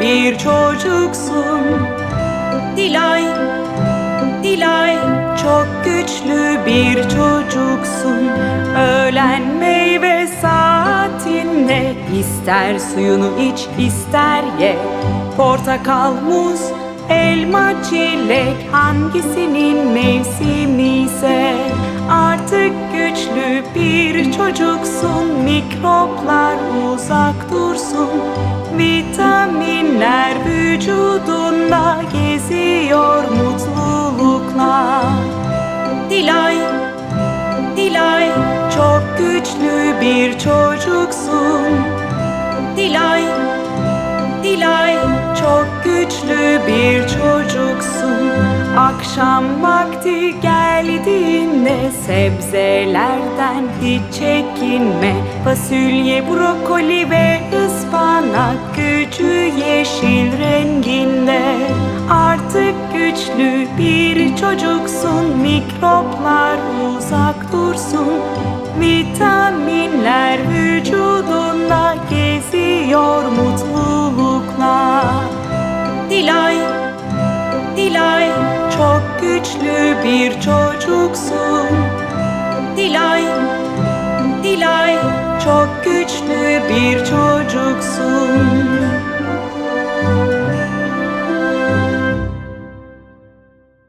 Bir çocuksun. Dilay, Dilay çok güçlü bir çocuksun. Öğlen meyve saatinde ister suyunu iç ister ye. Portakal, muz, elma, çilek hangisinin mevsimi ise çocuksun. Mikroplar uzak dursun. Vitaminler vücudunda geziyor mutlulukla. Dilay, Dilay çok güçlü bir çocuksun. Dilay, Dilay çok güçlü bir çocuksun. Akşam vakti geldiğinde sebzelerden hiç çekinme. Fasulye, brokoli ve ıspanak gücü yeşil renginde. Artık güçlü bir çocuksun. Mikroplar uzak dursun. Vitaminler vücudunda geziyor mutlulukla. Dilay, Dilay çok güçlü bir çocuksun. çok güçlü bir çocuksun.